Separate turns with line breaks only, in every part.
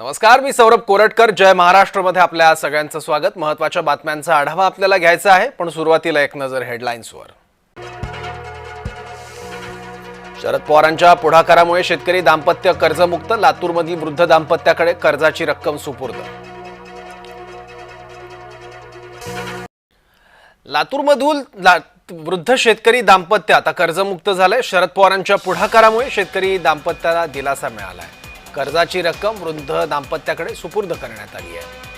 नमस्कार मी सौरभ कोरटकर. जय महाराष्ट्रमध्ये आपल्या सगळ्यांचं स्वागत. महत्त्वाच्या बातम्यांचा आढावा आपल्याला घ्यायचा आहे पण सुरुवातीला एक नजर हेडलाईन्सवर. शरद पवारांच्या पुढाकारामुळे शेतकरी दाम्पत्य कर्जमुक्त लातूरमधील वृद्ध दाम्पत्याकडे कर्जाची रक्कम सुपूर्द. लातूरमधून ला वृद्ध शेतकरी दाम्पत्य आता कर्जमुक्त झालंय. शरद पवारांच्या पुढाकारामुळे शेतकरी दाम्पत्याला दिलासा मिळाला आहे कर्जाची रक्कम वृद्ध दाम्पत्याकडे सुपूर्द करण्यात आली आहे.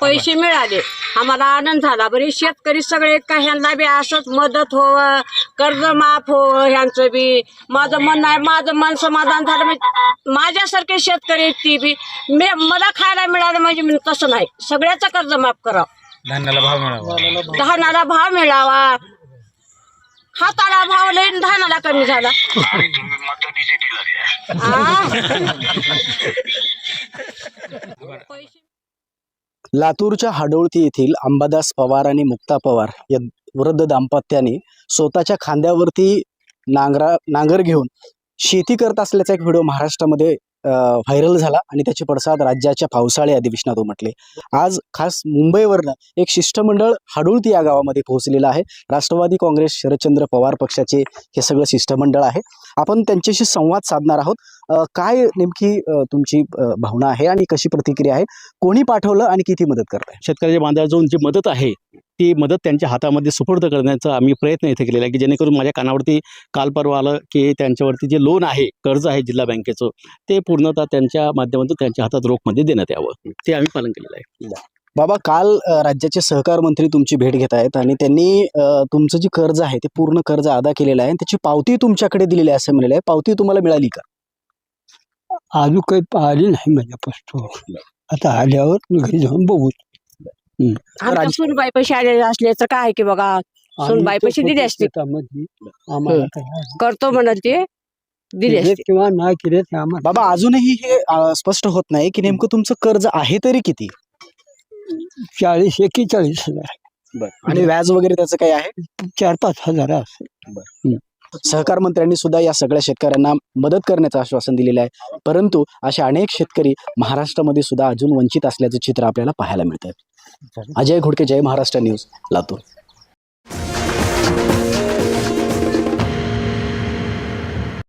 पैसे मिळाले. आम्हाला आनंद झाला. बरे शेतकरी सगळे का? ह्यांना बी असंच मदत होवं कर्ज माफ होवं ह्यांचं बी. माझं म्हणणं आहे माझं मन समाधान झालं. म्हणजे माझ्यासारखे शेतकरी आहेत ती बी. मी मला खायला मिळालं म्हणजे मी तसं नाही. सगळ्याचं कर्ज माफ करावं.
धान्याला भाव मिळावा.
धानाला भाव मिळावा. हाताला भाव लई आणि धानाला कमी झाला. आ? पैसे
लातूरच्या हाडोळती येथील अंबादास पवार आणि मुक्ता पवार या वृद्ध दाम्पत्याने स्वतःच्या खांद्यावरती नांगरा नांगर घेऊन शेती करत असल्याचा एक व्हिडिओ महाराष्ट्रामध्ये व्हायरल झाला आणि त्याचे पडसाद राज्याच्या पावसाळी अधिवेशनात उमटले. आज खास मुंबईवरनं एक शिष्टमंडळ हाडोळती या गावामध्ये पोहोचलेलं आहे. राष्ट्रवादी काँग्रेस शरदचंद्र पवार पक्षाचे हे सगळं शिष्टमंडळ आहे. आपण त्यांच्याशी संवाद साधणार आहोत. काय नेमकी तुमची भावना आहे आणि कशी प्रतिक्रिया आहे? कोणी पाठवलं आणि किती मदत करताय?
शेतकऱ्याच्या बांधाला जाऊन जी मदत आहे ती मदत त्यांच्या हातामध्ये सुपूर्द करण्याचा आम्ही प्रयत्न इथे केलेला आहे की जेणेकरून माझ्या कानावरती काल परवा आलं की त्यांच्यावरती जे लोन आहे कर्ज आहे जिल्हा बँकेचं ते पूर्णतः त्यांच्या माध्यमातून त्यांच्या हातात रोखमध्ये देण्यात यावं. ते आम्ही पालन केलेलं आहे.
बाबा काल राज्याचे सहकार मंत्री तुमची भेट घेत आहेत आणि त्यांनी तुमचं जे कर्ज आहे ते पूर्ण कर्ज अदा केलेलं आहे. आणि त्याची पावती तुमच्याकडे दिलेली आहे असं म्हणलेलं आहे पावती तुम्हाला मिळाली का?
अजून काही पाहिली नाही माझ्यापासून आता आल्यावर घरी जाऊन बघू.
आमच्या
राज-
सुनबाई पैसे आलेले असले तर काय की बघा सुनबाई पैसे दिले असते.
शेतामध्ये आम्हाला काय
करतो म्हणाल ते दिले
केले
असते.
किंवा नाही केले ते आम्हाला
बाबा अजूनही हे अ, स्पष्ट होत नाही की नेमकं तुमचं कर्ज आहे तरी किती?
चाळीस एकेचाळीस हजार
आणि व्याज वगैरे त्याचं काही आहे?
चार पाच हजार असेल.
सहकार मंत्र्यांनी सुद्धा या सगळ्या शेतकऱ्यांना मदत करण्याचं आश्वासन दिलेलं आहे. परंतु असे अनेक शेतकरी महाराष्ट्रामध्ये सुद्धा अजून वंचित असल्याचं चित्र आपल्याला पाहायला मिळतं अजय घोडके जय महाराष्ट्र न्यूज लातूर.